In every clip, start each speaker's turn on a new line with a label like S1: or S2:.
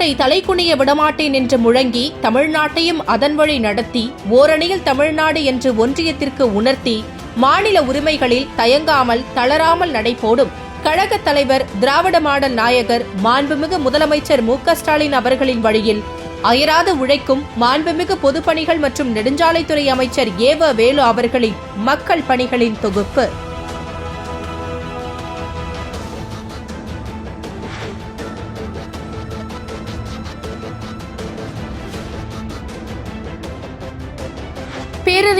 S1: தமிழ்நாட்டை தலைக்குனிய விடமாட்டேன் என்று முழங்கி தமிழ்நாட்டையும் அதன் வழி நடத்தி ஓரணியில் தமிழ்நாடு என்று ஒன்றியத்திற்கு உணர்த்தி மாநில உரிமைகளில் தயங்காமல் தளராமல் நடைபோடும். கழக தலைவர் திராவிட மாடல் நாயகர் மாண்புமிகு முதலமைச்சர் மு ஸ்டாலின் அவர்களின் வழியில் அயராது உழைக்கும் மாண்புமிகு பொதுப்பணிகள் மற்றும் நெடுஞ்சாலைத்துறை அமைச்சர் ஏவ வேலு அவர்களின் மக்கள் பணிகளின் தொகுப்பு.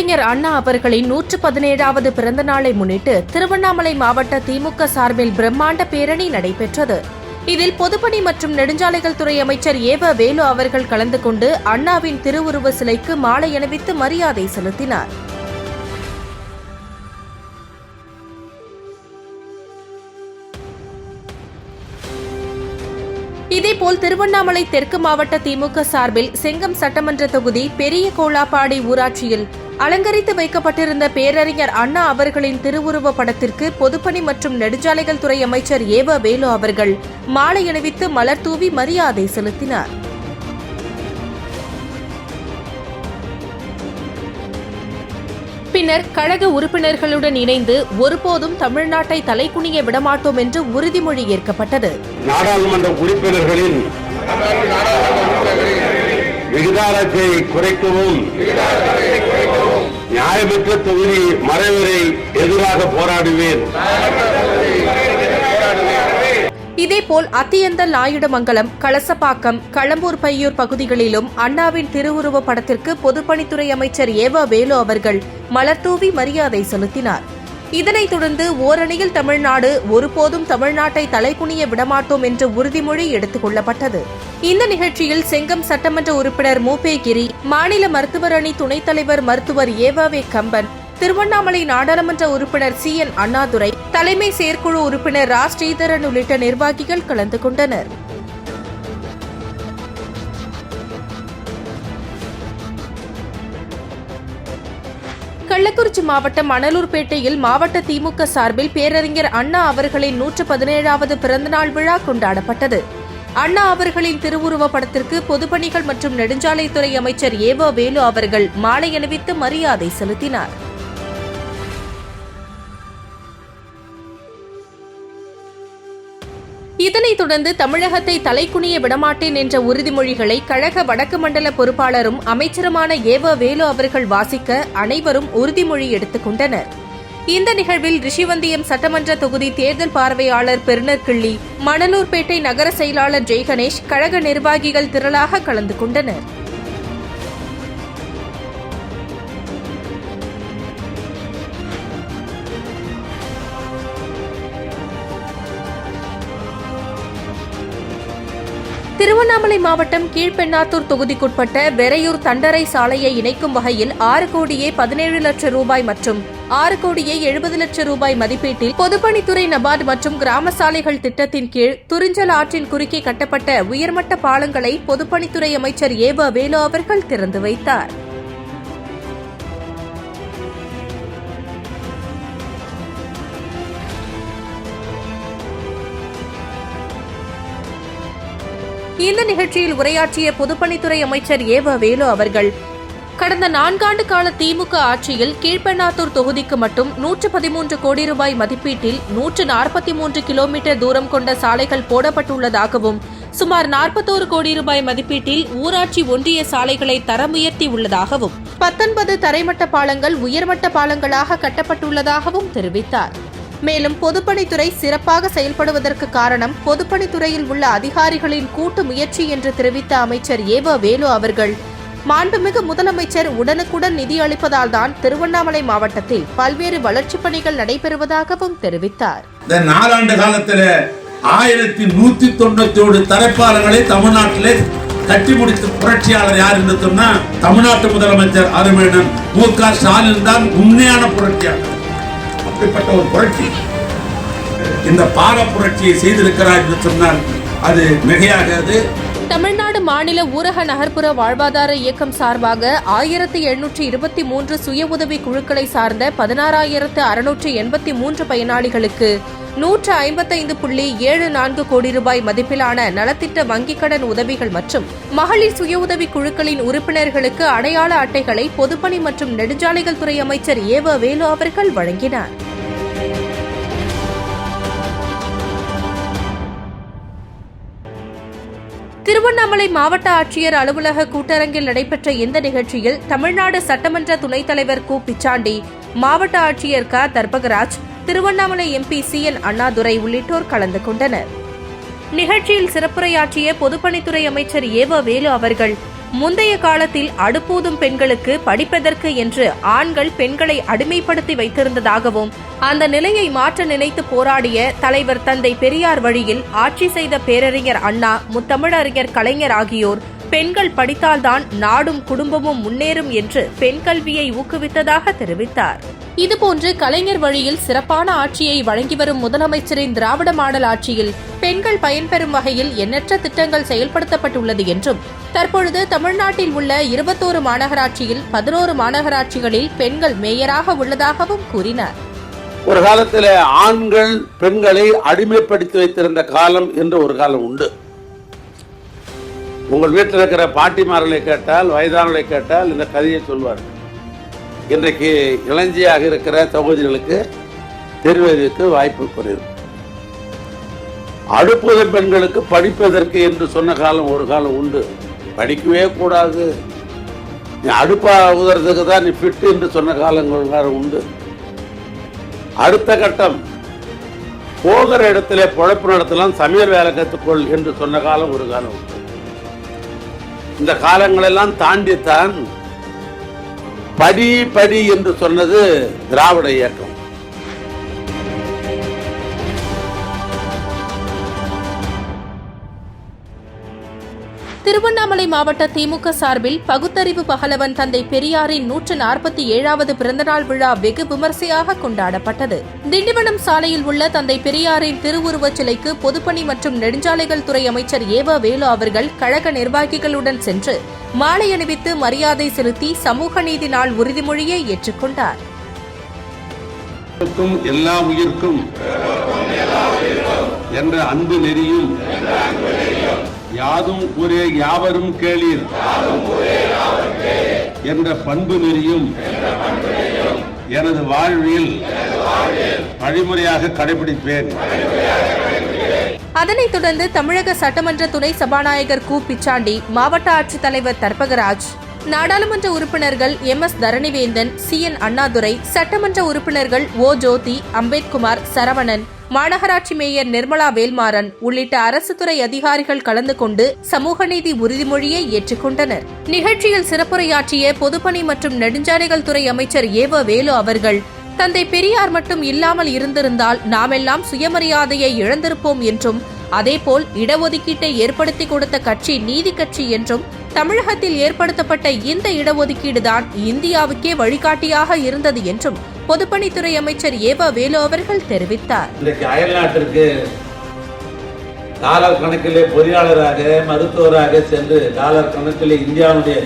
S1: பேரறிஞர் அண்ணா அவர்களின் நூற்று பதினேழாவது பிறந்த நாளை முன்னிட்டு திருவண்ணாமலை மாவட்ட திமுக சார்பில் பிரம்மாண்ட பேரணி நடைபெற்றது. இதில் பொதுப்பணி மற்றும் நெடுஞ்சாலைகள் துறை அமைச்சர் ஏவ வேலு அவர்கள் கலந்து கொண்டு அண்ணாவின் திருவுருவ சிலைக்கு மாலை அணிவித்து மரியாதை செலுத்தினார். இதேபோல் திருவண்ணாமலை தெற்கு மாவட்ட திமுக சார்பில் செங்கம் சட்டமன்ற தொகுதி பெரிய கோலாப்பாடி ஊராட்சியில் அலங்கரித்து வைக்கப்பட்டிருந்த பேரறிஞர் அண்ணா அவர்களின் திருவுருவ படத்திற்கு பொதுப்பணி மற்றும் நெடுஞ்சாலைகள் துறை அமைச்சர் ஏவ வேலு அவர்கள் மாலை அணிவித்து மலர் தூவி மரியாதை செலுத்தினார். பின்னர் கழக உறுப்பினர்களுடன் இணைந்து ஒருபோதும் தமிழ்நாட்டை தலைகுனிய விடமாட்டோம் என்று உறுதிமொழி ஏற்கப்பட்டது.
S2: நாடாளுமன்ற உறுப்பினர்களின் விகிதாரத்தை குறைக்கவும் நியாயமற்ற தொகுதி மறைவரை எதிராக போராடுவேன்.
S1: இதேபோல் அத்தியந்தல் லாயுடமங்கலம் கலசப்பாக்கம் களம்பூர் பையூர் பகுதிகளிலும் அண்ணாவின் திருவுருவ படத்திற்கு பொதுப்பணித்துறை அமைச்சர் ஏவா வேலு அவர்கள் மலர்தூவி மரியாதை செலுத்தினார். இதனைத் தொடர்ந்து ஓரணியில் தமிழ்நாடு ஒருபோதும் தமிழ்நாட்டை தலைகுனிய விடமாட்டோம் என்ற உறுதிமொழி எடுத்துக் கொள்ளப்பட்டது. இந்த நிகழ்ச்சியில் செங்கம் சட்டமன்ற உறுப்பினர் மூபே கிரி மாநில மருத்துவர் அணி துணைத் தலைவர் மருத்துவர் ஏவாவே கம்பன் திருவண்ணாமலை நாடாளுமன்ற உறுப்பினர் சி. என். அண்ணாதுரை தலைமை செயற்குழு உறுப்பினர் ரா. ஸ்ரீதரன் உள்ளிட்ட நிர்வாகிகள் கலந்து கொண்டனர். கள்ளக்குறிச்சி மாவட்டம் அனலூர்பேட்டையில் மாவட்ட திமுக சார்பில் பேரறிஞர் அண்ணா அவர்களின் நூற்று பதினேழாவது பிறந்தநாள் விழா கொண்டாடப்பட்டது. அண்ணா அவர்களின் திருவுருவ படத்திற்கு பொதுப்பணிகள் மற்றும் நெடுஞ்சாலைத்துறை அமைச்சர் ஏவோ வேலு அவர்கள் மாலை அணிவித்து மரியாதை செலுத்தினார். இதனைத் தொடர்ந்து தமிழகத்தை தலைக்குனிய விடமாட்டேன் என்ற உறுதிமொழிகளை கழக வடக்கு மண்டல பொறுப்பாளரும் அமைச்சருமான ஏவ வேலு அவர்கள் வாசிக்க அனைவரும் உறுதிமொழி எடுத்துக் கொண்டனர். இந்த நிகழ்வில் ரிஷிவந்தியம் சட்டமன்ற தொகுதி தேர்தல் பார்வையாளர் பெருனர் கிள்ளி மணலூர்பேட்டை நகர செயலாளர் ஜெய்கணேஷ் கழக நிர்வாகிகள் திரளாக கலந்து கொண்டனர். திருவண்ணாமலை மாவட்டம் கீழ்பெண்ணாத்தூர் தொகுதிக்குட்பட்ட வெறையூர் தண்டரை சாலையை இணைக்கும் வகையில் ஆறு கோடியே பதினேழு லட்சம் ரூபாய் மற்றும் ஆறு கோடியே எழுபது லட்சம் ரூபாய் மதிப்பீட்டில் பொதுப்பணித்துறை நபார்டு மற்றும் கிராம சாலைகள் திட்டத்தின் கீழ் துறிஞ்சல் ஆற்றின் குறுக்கே கட்டப்பட்ட உயர்மட்ட பாலங்களை பொதுப்பணித்துறை அமைச்சர் ஏவ வேலு அவர்கள் திறந்து வைத்தார். இந்த நிகழ்ச்சியில் உரையாற்றிய பொதுப்பணித்துறை அமைச்சர் ஏவ வேலு அவர்கள் கடந்த நான்காண்டு கால திமுக ஆட்சியில் கீழ்பெண்ணாத்தூர் தொகுதிக்கு மட்டும் நூற்று பதிமூன்று கோடி ரூபாய் மதிப்பீட்டில் நூற்று நாற்பத்தி மூன்று கிலோமீட்டர் தூரம் கொண்ட சாலைகள் போடப்பட்டுள்ளதாகவும் சுமார் நாற்பத்தோரு கோடி ரூபாய் மதிப்பீட்டில் ஊராட்சி ஒன்றிய சாலைகளை தரம் உயர்த்தி உள்ளதாகவும் பத்தொன்பது தரைமட்ட பாலங்கள் உயர்மட்ட பாலங்களாக கட்டப்பட்டுள்ளதாகவும் தெரிவித்தார். மேலும் பொதுப்பணித்துறை சிறப்பாக செயல்படுவதற்கு காரணம் பொதுப்பணித்துறையில் உள்ள அதிகாரிகளின் கூட்டு முயற்சி என்று தெரிவித்த அமைச்சர் ஏவ வேலு அவர்கள். மாண்புமிகு முதலமைச்சர் உடனுக்குடன் நிதி அளிப்பதால் தான் திருவண்ணாமலை மாவட்டத்தில் பல்வேறு வளர்ச்சிப் பணிகள் நடைபெறுவதாகவும் தெரிவித்தார்.
S3: இந்த நாலாண்டு காலத்தில் ஆயிரத்தி நூத்தி தொண்ணூத்தி தரப்பாளர்களை தமிழ்நாட்டிலே கட்டி முடித்த புரட்சியாளர் யார் என்று சொன்னா தமிழ்நாட்டு முதலமைச்சர் அருமையன் மு க ஸ்டாலின் தான் உண்மையான புரட்சியாளர். அப்படிப்பட்ட ஒரு புரட்சி. இந்த பால புரட்சியை செய்திருக்கிறார் என்று சொன்னால் அது மிகையாகாது.
S1: தமிழ்நாடு மாநில ஊரக நகர்ப்புற வாழ்வாதார இயக்கம் சார்பாக ஆயிரத்து எழுநூற்றி இருபத்தி மூன்று சுய உதவி குழுக்களை சார்ந்த பதினாறாயிரத்து அறுநூற்று எண்பத்தி மூன்று பயனாளிகளுக்கு நூற்று ஐம்பத்தைந்து புள்ளி ஏழு நான்கு கோடி ரூபாய் மதிப்பிலான நலத்திட்ட வங்கிக் கடன் உதவிகள் மற்றும் மகளிர் சுய உதவி குழுக்களின் உறுப்பினர்களுக்கு அடையாள அட்டைகளை பொதுப்பணி மற்றும் நெடுஞ்சாலைகள் துறை அமைச்சர் ஏவ வேலு அவர்கள் வழங்கினார். திருவண்ணாமலை மாவட்ட ஆட்சியர் அலுவலக கூட்டரங்கில் நடைபெற்ற இந்த நிகழ்ச்சியில் தமிழ்நாடு சட்டமன்ற துணைத் தலைவர் கு. பிச்சாண்டி மாவட்ட ஆட்சியர் க. Darbagaraj Tiruvannamalai MP C. N. Annadurai உள்ளிட்டோர் கலந்து கொண்டனர். நிகழ்ச்சியில் சிறப்புரையாற்றிய பொதுப்பணித்துறை அமைச்சர் ஏவ வேலு அவர்கள் முந்தைய காலத்தில் அடுப்பூதும் பெண்களுக்கு படிப்பதற்கு என்று ஆண்கள் பெண்களை அடிமைப்படுத்தி வைத்திருந்ததாகவும் அந்த நிலையை மாற்ற நினைத்து போராடிய தலைவர் தந்தை பெரியார் வழியில் ஆட்சி செய்த பேரறிஞர் அண்ணா முத்தமிழறிஞர் கலைஞர் ஆகியோர் பெண்கள் படித்தால்தான் நாடும் குடும்பமும் முன்னேறும் என்று பெண் கல்வியை ஊக்குவித்ததாக தெரிவித்தார். இதுபோன்று கலைஞர் வழியில் சிறப்பான ஆட்சியை வழங்கி வரும் முதலமைச்சரின் திராவிட மாடல் ஆட்சியில் பெண்கள் பயன்பெறும் வகையில் எண்ணற்ற திட்டங்கள் செயல்படுத்தப்பட்டுள்ளது என்றும் தற்பொழுது தமிழ்நாட்டில் உள்ள இருபத்தோரு மாநகராட்சியில் பதினோரு மாநகராட்சிகளில் பெண்கள் மேயராக உள்ளதாகவும் கூறினார்.
S4: ஒரு காலத்தில் ஆண்கள் பெண்களை அடிமைப்படுத்தி வைத்திருந்த காலம் என்று ஒரு காலம் உண்டு. உங்கள் வீட்டில் இருக்கிற பாட்டிமார்களை கேட்டால் வயதானவர்களை கேட்டால் இந்த கதையை சொல்வார்கள். இன்றைக்கு இளஞ்சியாக இருக்கிற சகோதரிகளுக்கு தெரிவதற்கு வாய்ப்பு குறைவு. அடுப்பது பெண்களுக்கு படிப்பதற்கு என்று சொன்ன காலம் ஒரு காலம் உண்டு. படிக்கவே கூடாது. நீ அடுப்பா உதறதுக்கு தான் நீ ஃபிட் என்று சொன்ன காலங்கள் காலம் உண்டு. அடுத்த கட்டம் போகிற இடத்துல பொழப்பு நடத்தலாம் சமையல் வேலை கற்றுக்கொள் என்று சொன்ன காலம் ஒரு காலம் உண்டு. இந்த காலங்களெல்லாம் தாண்டித்தான் படி படி என்று சொன்னது திராவிட இயக்கம்.
S1: திருவண்ணாமலை மாவட்ட திமுக சார்பில் பகுத்தறிவு பகலவன் தந்தை பெரியாரின் நூற்று நாற்பத்தி ஏழாவது பிறந்தநாள் விழா வெகு விமர்சையாக கொண்டாடப்பட்டது. திண்டிவனம் சாலையில் உள்ள தந்தை பெரியாரின் திருவுருவச் சிலைக்கு பொதுப்பணி மற்றும் நெடுஞ்சாலைகள் துறை அமைச்சர் ஏவ வேலு அவர்கள் கழக நிர்வாகிகளுடன் சென்று மாலை அணிவித்து மரியாதை செலுத்தி சமூக நீதி நாள் உறுதிமொழியை ஏற்றுக்கொண்டார்.
S2: எல்லா உயிர்க்கும் என்ற அன்பு நெறியும் யாதும் ஒரே யாவரும் கேளீர். என்ற பண்பு நெறியும் எனது வாழ்வில் வழிமுறையாக கடைபிடிப்பேன்.
S1: அதனைத் தொடர்ந்து தமிழக சட்டமன்ற துணை சபாநாயகர் கு. பிச்சாண்டி மாவட்ட ஆட்சித்தலைவர் தர்பகராஜ் நாடாளுமன்ற உறுப்பினர்கள் M S Dharanivendhan C N Annadurai சட்டமன்ற உறுப்பினர்கள் ஓ ஜோதி அம்பேத்குமார் சரவணன் மாநகராட்சி மேயர் நிர்மலா வேல்மாறன் உள்ளிட்ட அரசு துறை அதிகாரிகள் கலந்து கொண்டு சமூக நீதி உறுதிமொழியை ஏற்றுக்கொண்டனர். நிகழ்ச்சியில் சிறப்புரையாற்றிய பொதுப்பணி மற்றும் நெடுஞ்சாலைகள் துறை அமைச்சர் ஏவ வேலு அவர்கள் தந்தை பெரியார் மட்டும் இல்லாமல் இருந்திருந்தால் நாமெல்லாம் சுயமரியாதையை இழந்திருப்போம் என்றும் அதேபோல் இடஒதுக்கீட்டை ஏற்படுத்தி கொடுத்த கட்சி நீதி கட்சி என்றும் தமிழகத்தில் ஏற்படுத்தப்பட்ட இந்த இடஒதுக்கீடுதான் இந்தியாவுக்கே வழிகாட்டியாக இருந்தது என்றும் பொதுப்பணித்துறை அமைச்சர் ஏவா வேலு அவர்கள் தெரிவித்தார்.
S3: இன்றைக்கு அயல்நாட்டிற்கு டாலர் கணக்கிலே பொறியாளராக மருத்துவராக சென்று டாலர் கணக்கிலே இந்தியாவுடைய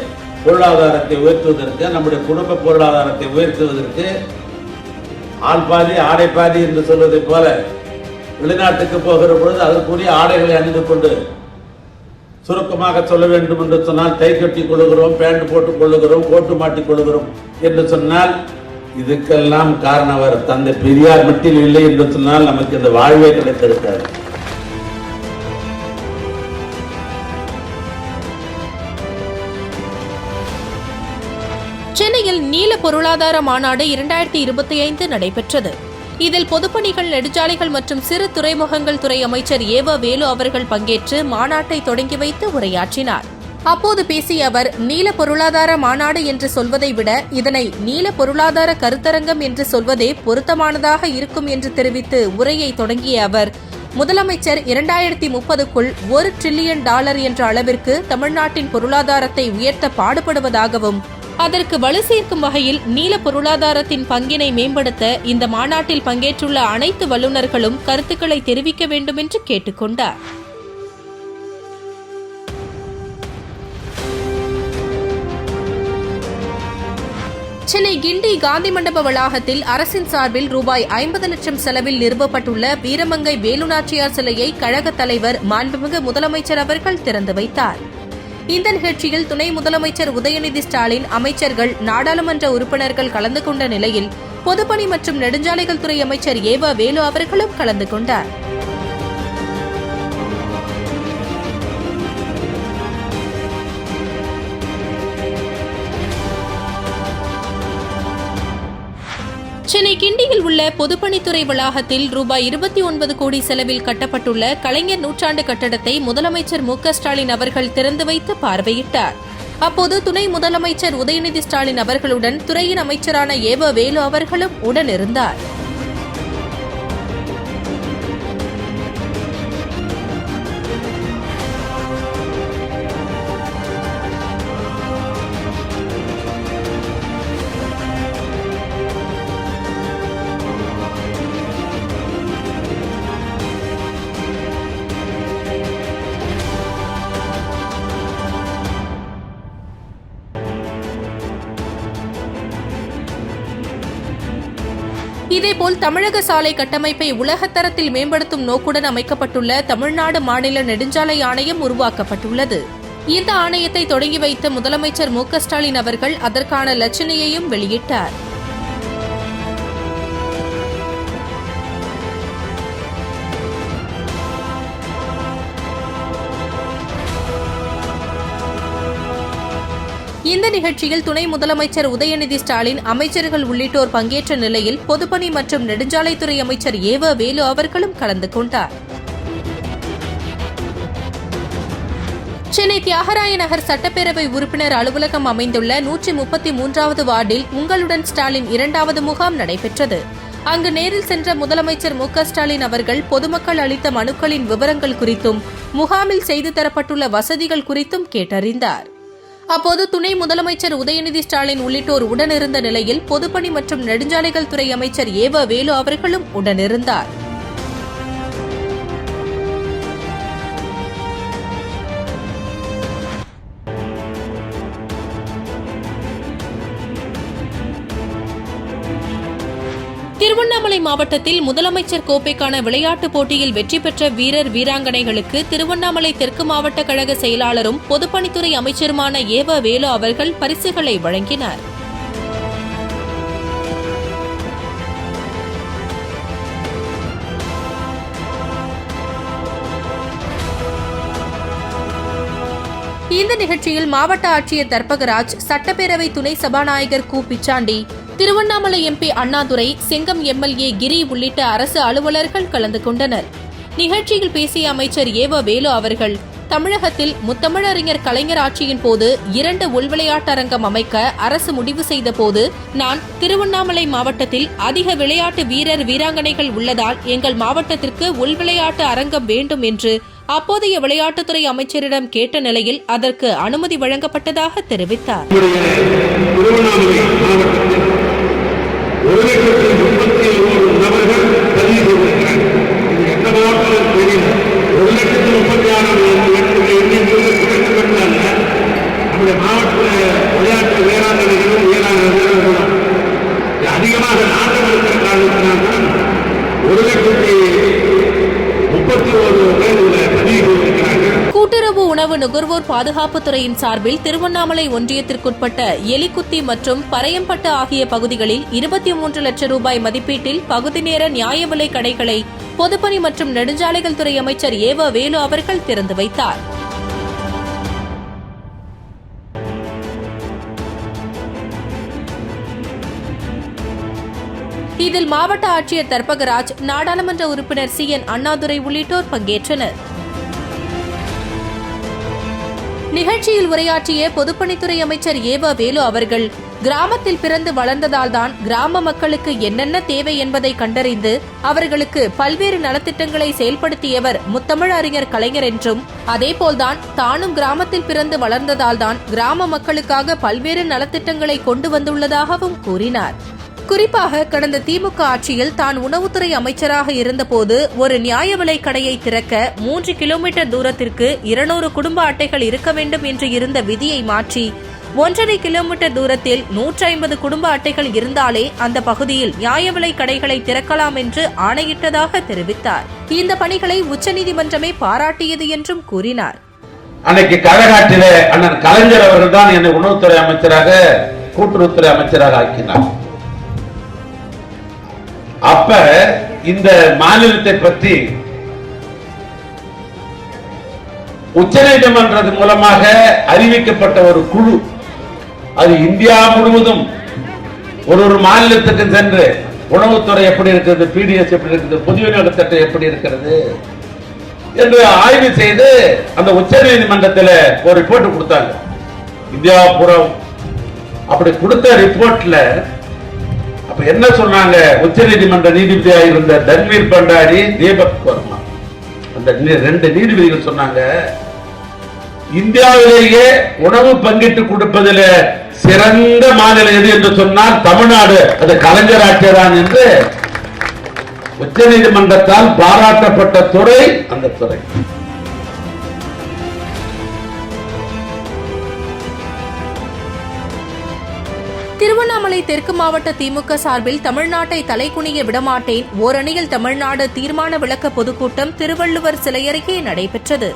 S3: பொருளாதாரத்தை உயர்த்துவதற்கு நம்முடைய குடும்ப பொருளாதாரத்தை உயர்த்துவதற்கு ஆள் பாதி ஆடை பாதி என்று சொல்வதைப் போல வெளிநாட்டுக்கு போகிற பொழுது அதற்குரிய ஆடைகளை அணிந்து கொண்டு சுருக்கமாக சொல்ல வேண்டும் என்று சொன்னால் டை கட்டி கொள்ளுகிறோம் பேண்ட் போட்டுக் கொள்ளுகிறோம் கோட்டு மாட்டிக் கொள்ளுகிறோம் என்று சொன்னால் இதுக்கெல்லாம் காரணவர் தந்தை பெரியார் மட்டும் இல்லை என்று சொன்னால் நமக்கு இந்த வாழ்வே கிடைத்திருக்காது.
S1: சென்னையில் நீல பொருளாதார மாநாடு இரண்டாயிரத்தி இருபத்தி ஐந்து நடைபெற்றது. இதில் பொதுப்பணிகள் நெடுஞ்சாலைகள் மற்றும் சிறு துறைமுகங்கள் துறை அமைச்சர் ஏவ வேலு அவர்கள் பங்கேற்று மாநாட்டை தொடங்கி வைத்து உரையாற்றினார். அப்போது பேசிய அவர் நீல பொருளாதார மாநாடு என்று சொல்வதை விட இதனை நீல பொருளாதார கருத்தரங்கம் என்று சொல்வதே பொருத்தமானதாக இருக்கும் என்று தெரிவித்து உரையை தொடங்கிய அவர் முதலமைச்சர் இரண்டாயிரத்தி முப்பதுக்குள் ஒரு டிரில்லியன் டாலர் என்ற அளவிற்கு தமிழ்நாட்டின் பொருளாதாரத்தை உயர்த்த பாடுபடுவதாகவும் அதற்கு வலு சேர்க்கும் வகையில் நீல பொருளாதாரத்தின் பங்கினை மேம்படுத்த இந்த மாநாட்டில் பங்கேற்றுள்ள அனைத்து வல்லுநர்களும் கருத்துக்களை தெரிவிக்க வேண்டும் என்று கேட்டுக்கொண்டார். சென்னை கிண்டி காந்தி மண்டப வளாகத்தில் அரசின் சார்பில் ரூபாய் ஐம்பது லட்சம் செலவில் நிறுவப்பட்டுள்ள வீரமங்கை வேலுநாச்சியார் சிலையை கழகத் தலைவர் மாண்புமிகு முதலமைச்சர் அவர்கள் திறந்து வைத்தாா் இந்த நிகழ்ச்சியில் துணை முதலமைச்சர் உதயநிதி ஸ்டாலின் அமைச்சர்கள் நாடாளுமன்ற உறுப்பினர்கள் கலந்து கொண்ட நிலையில் பொதுப்பணி மற்றும் நெடுஞ்சாலைகள் துறை அமைச்சர் ஏவா வேலு அவர்களும் கலந்து கொண்டார். சென்னை கிண்டியில் உள்ள பொதுப்பணித்துறை வளாகத்தில் ரூபாய் இருபத்தி ஒன்பது கோடி செலவில் கட்டப்பட்டுள்ள கலைஞர் நூற்றாண்டு கட்டடத்தை முதலமைச்சர் மு ஸ்டாலின் அவர்கள் திறந்து வைத்து பார்வையிட்டார். அப்போது துணை முதலமைச்சர் உதயநிதி ஸ்டாலின் அவர்களுடன் துறையின் அமைச்சரான ஏவ வேலு அவர்களும் உடனிருந்தார். இதேபோல் தமிழக சாலை கட்டமைப்பை உலகத்தரத்தில் மேம்படுத்தும் நோக்குடன் அமைக்கப்பட்டுள்ள தமிழ்நாடு மாநில நெடுஞ்சாலை ஆணையம் உருவாக்கப்பட்டுள்ளது. இந்த ஆணையத்தை தொடங்கி வைத்த முதலமைச்சர் மு ஸ்டாலின் அவர்கள் அதற்கான லட்சணையையும் வெளியிட்டார். இந்த நிகழ்ச்சியில் துணை முதலமைச்சர் உதயநிதி ஸ்டாலின் அமைச்சர்கள் உள்ளிட்டோர் பங்கேற்ற நிலையில் பொதுப்பணி மற்றும் நெடுஞ்சாலைத்துறை அமைச்சர் ஏவ வேலு அவர்களும் கலந்து கொண்டார். சென்னை தியாகராய நகர் சட்டப்பேரவை உறுப்பினர் அலுவலகம் அமைந்துள்ள நூற்றி முப்பத்தி மூன்றாவது வார்டில் உங்களுடன் ஸ்டாலின் இரண்டாவது முகாம் நடைபெற்றது. அங்கு நேரில் சென்ற முதலமைச்சர் மு ஸ்டாலின் அவர்கள் பொதுமக்கள் அளித்த மனுக்களின் விவரங்கள் குறித்தும் முகாமில் செய்து தரப்பட்டுள்ள வசதிகள் குறித்தும் கேட்டறிந்தார். அப்போது துணை முதலமைச்சர் உதயநிதி ஸ்டாலின் உள்ளிட்டோர் உடனிருந்த நிலையில் பொதுப்பணி மற்றும் நெடுஞ்சாலைகள் துறை அமைச்சர் ஏவ வேலு அவர்களும் உடனிருந்தார். மாவட்டத்தில் முதலமைச்சர் கோப்பைக்கான விளையாட்டுப் போட்டியில் வெற்றி பெற்ற வீரர் வீராங்கனைகளுக்கு திருவண்ணாமலை தெற்கு மாவட்ட கழக செயலாளரும் பொதுப்பணித்துறை அமைச்சருமான ஏவ வேலு அவர்கள் பரிசுகளை வழங்கினார். இந்த நிகழ்ச்சியில் மாவட்ட ஆட்சியர் தர்பகராஜ் சட்டப்பேரவை துணை சபாநாயகர் கு. பிச்சாண்டி திருவண்ணாமலை எம்பி அண்ணாதுரை செங்கம் எம்எல்ஏ கிரி உள்ளிட்ட அரசு அலுவலர்கள் கலந்து கொண்டனர். நிகழ்ச்சியில் பேசிய அமைச்சர் ஏவ வேலு அவர்கள் தமிழகத்தில் முத்தமிழறிஞர் கலைஞர் ஆட்சியின் போது இரண்டு உள்விளையாட்டரங்கம் அமைக்க அரசு முடிவு செய்த போது நான் திருவண்ணாமலை மாவட்டத்தில் அதிக விளையாட்டு வீரர் வீராங்கனைகள் உள்ளதால் எங்கள் மாவட்டத்திற்கு உள்விளையாட்டு அரங்கம் வேண்டும் என்று அப்போதைய விளையாட்டுத்துறை அமைச்சரிடம் கேட்ட நிலையில் அதற்கு அனுமதி வழங்கப்பட்டதாக தெரிவித்தார்.
S5: ஒரு லட்சத்தி முப்பத்தி ஒரு நபர்கள் பதிவு செய்திருக்கிறார்கள் இது எந்த மாவட்டம் தெரியல. ஒரு லட்சத்தி முப்பத்தி ஆறாம் எண்ணிக்கை குறைக்கப்பட்டல்ல நம்முடைய மாவட்டத்தில் விளையாட்டு வீராங்கனைகளும் வீராங்கனைகளும் அதிகமாக நாட்டம் இருக்கிற காரணத்தினால்தான் ஒரு லட்சத்தி முப்பத்தி ஒரு பேர் பதிவு செய்திருக்கிறார்கள்.
S1: கூட்டுறவு உணவு நுகர்வோர் பாதுகாப்புத்துறையின் சார்பில் திருவண்ணாமலை ஒன்றியத்திற்குட்பட்ட எலிக்குத்தி மற்றும் பரையம்பட்டு ஆகிய பகுதிகளில் இருபத்தி மூன்று லட்சம் ரூபாய் மதிப்பீட்டில் பகுதி நேர நியாய விலை கடைகளை பொதுப்பணி மற்றும் நெடுஞ்சாலைகள் துறை அமைச்சர் ஏவ வேலு அவர்கள் திறந்து வைத்தார். இதில் மாவட்ட ஆட்சியர் தர்பகராஜ் நாடாளுமன்ற உறுப்பினர் சி என் அண்ணாதுரை உள்ளிட்டோர் பங்கேற்றனர். நிகழ்ச்சியில் உரையாற்றிய பொதுப்பணித்துறை அமைச்சர் ஏவா வேலு அவர்கள் கிராமத்தில் பிறந்து வளர்ந்ததால்தான் கிராம மக்களுக்கு என்னென்ன தேவை என்பதை கண்டறிந்து அவர்களுக்கு பல்வேறு நலத்திட்டங்களை செயல்படுத்தியவர் முத்தமிழ் அறிஞர் கலைஞர் என்றும் அதேபோல்தான் தானும் கிராமத்தில் பிறந்து வளர்ந்ததால்தான் கிராம மக்களுக்காக பல்வேறு நலத்திட்டங்களை கொண்டு வந்துள்ளதாகவும் கூறினார். குறிப்பாக கடந்த திமுக ஆட்சியில் தான் உணவுத்துறை அமைச்சராக இருந்தபோது ஒரு நியாய விலை கடையை திறக்க மூன்று கிலோமீட்டர் தூரத்திற்கு இருநூறு குடும்ப அட்டைகள் இருக்க வேண்டும் என்று இருந்த விதியை மாற்றி ஒன்றரை கிலோமீட்டர் தூரத்தில் நூற்றி ஐம்பது குடும்ப அட்டைகள் இருந்தாலே அந்த பகுதியில் நியாய விலை கடைகளை திறக்கலாம் என்று ஆணையிட்டதாக தெரிவித்தார். இந்த பணிகளை உச்சநீதிமன்றமே பாராட்டியது என்றும் கூறினார்.
S4: அன்னைக்கு கழகாட்டில அண்ணன் கலைஞர் அவர்கள் தான் என்னை உணவுத்துறை அமைச்சராக கூட்டுறவுத்துறை அமைச்சராக ஆக்கினார். அப்ப இந்த மாநிலத்தை பற்றி நீதிமன்றது மூலமாக அறிவிக்கப்பட்ட ஒரு குழு அது இந்தியா முழுவதும் ஒரு ஒரு மாநிலத்துக்கு சென்று உணவுத்துறை எப்படி இருக்கிறது பிடிஎஸ் எப்படி இருக்கிறது பொது விநியோக திட்டம் எப்படி இருக்கிறது என்று ஆய்வு செய்து அந்த உச்ச நீதிமன்றத்தில் ஒரு ரிப்போர்ட் கொடுத்தாங்க. இந்தியா புறம் அப்படி கொடுத்த ரிப்போர்ட்ல அப்ப என்ன சொன்னாங்க? உச்ச நீதிமன்ற நீதிபதியாக இருந்த தன்வீர் பண்டாரி தீபக் வர்மா அந்த ரெண்டு நீதிபதிகள் சொன்னாங்க இந்தியாவிலேயே உணவு பங்கிட்டு கொடுப்பதில் சிறந்த மாநிலம் எது என்று சொன்னால் தமிழ்நாடு. அது கலைஞர் ஆட்சியதான் என்று உச்ச நீதிமன்றத்தால் பாராட்டப்பட்ட துறை அந்த துறை.
S1: திருவண்ணாமலை தெற்கு மாவட்ட திமுக சார்பில் தமிழ்நாட்டை தலைகுனிய விடமாட்டேன். ஓரணியில் தமிழ்நாடு தீர்மான விளக்க பொதுக்கூட்டம் திருவள்ளுவர் சிலையருகே நடைபெற்றது.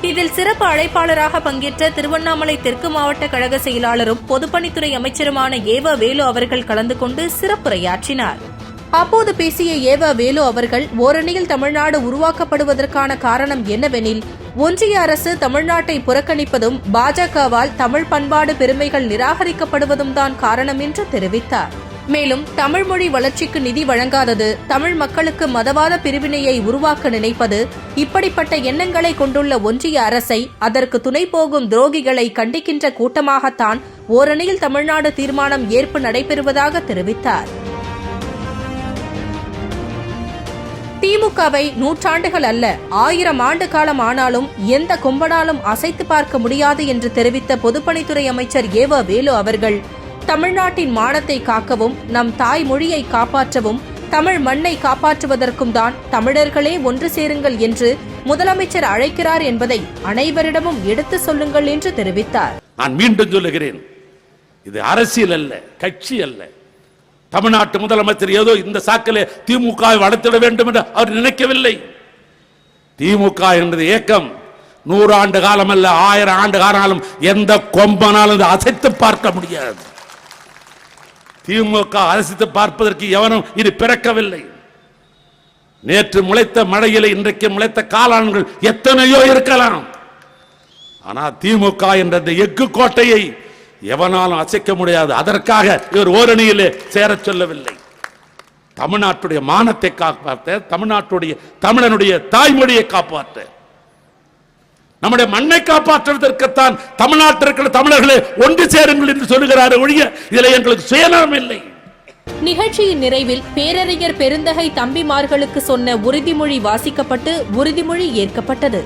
S1: இதில் சிறப்பு அழைப்பாளராக பங்கேற்ற திருவண்ணாமலை தெற்கு மாவட்ட கழக செயலாளரும் பொதுப்பணித்துறை அமைச்சருமான ஏவ வேலு அவர்கள் கலந்து கொண்டு சிறப்புரையாற்றினார். அப்போது பேசிய ஏவ வேலு அவர்கள் ஓரணியில் தமிழ்நாடு உருவாக்கப்படுவதற்கான காரணம் என்னவெனில் ஒன்றிய அரசு தமிழ்நாட்டை புறக்கணிப்பதும் பாஜகவால் தமிழ் பண்பாடு பெருமைகள் நிராகரிக்கப்படுவதும் தான் காரணம் என்று தெரிவித்தார். மேலும் தமிழ் மொழி வளர்ச்சிக்கு நிதி வழங்காதது தமிழ் மக்களுக்கு மதவாத பிரிவினையை உருவாக்க நினைப்பது இப்படிப்பட்ட எண்ணங்களை கொண்டுள்ள ஒன்றிய அரசை அதற்கு துணை போகும் துரோகிகளை கண்டிக்கின்ற கூட்டமாகத்தான் ஓரணியில் தமிழ்நாடு தீர்மானம் ஏற்பு நடைபெறுவதாக தெரிவித்தார். திமுகவை நூற்றாண்டுகள் அல்ல ஆயிரம் ஆண்டு காலம் ஆனாலும் எந்த கொம்பனாலும் அசைத்து பார்க்க முடியாது என்று தெரிவித்த பொதுப்பணித்துறை அமைச்சர் ஏவ வேலு அவர்கள் தமிழ்நாட்டின் மானத்தை காக்கவும் நம் தாய் மொழியை காப்பாற்றவும் தமிழ் மண்ணை காப்பாற்றுவதற்கும் தான் தமிழர்களே ஒன்று சேருங்கள் என்று முதலமைச்சர் அழைக்கிறார் என்பதை அனைவரிடமும் எடுத்து சொல்லுங்கள் என்று தெரிவித்தார்.
S3: நான் மீண்டும் சொல்லுகிறேன் இது அரசியல் அல்ல கட்சி அல்ல. தமிழ்நாட்டு முதலமைச்சர் ஏதோ இந்த சாக்கிலே திமுக வளர்த்திட வேண்டும் என்று அவர் நினைக்கவில்லை. திமுக என்பது இயக்கம் நூறாண்டு காலம் அல்ல ஆயிரம் ஆண்டு காலம் எந்த கொம்பனாலும் அசைத்து பார்க்க முடியாது. திமுக அசைத்து பார்ப்பதற்கு எவனும் இது பிறக்கவில்லை. நேற்று முளைத்த மழையில் இன்றைக்கு முளைத்த காலான்கள் எத்தனையோ இருக்கலாம். ஆனால் திமுக என்ற எஃகு கோட்டையை எவனாலும் அசைக்க முடியாது. அதற்காக இவர் ஓரணியிலே சேரச் சொல்லவில்லை. தமிழ்நாட்டுடைய மானத்தை காப்பாற்ற தமிழ்நாட்டுடைய தமிழனுடைய தாய்மொழியை காப்பாற்ற. நம்முடைய மண்ணை காப்பாற்றுவதற்குத்தான் தமிழ்நாட்டில் இருக்கிற தமிழர்களே ஒன்று சேருங்கள் என்று சொல்லுகிறார் ஒழிய இதில் எங்களுக்கு சுயநலம் இல்லை.
S1: நிகழ்ச்சியின் நிறைவில் பேரறிஞர் பெருந்தகை தம்பிமார்களுக்கு சொன்ன உறுதிமொழி வாசிக்கப்பட்டு உறுதிமொழி ஏற்கப்பட்டது.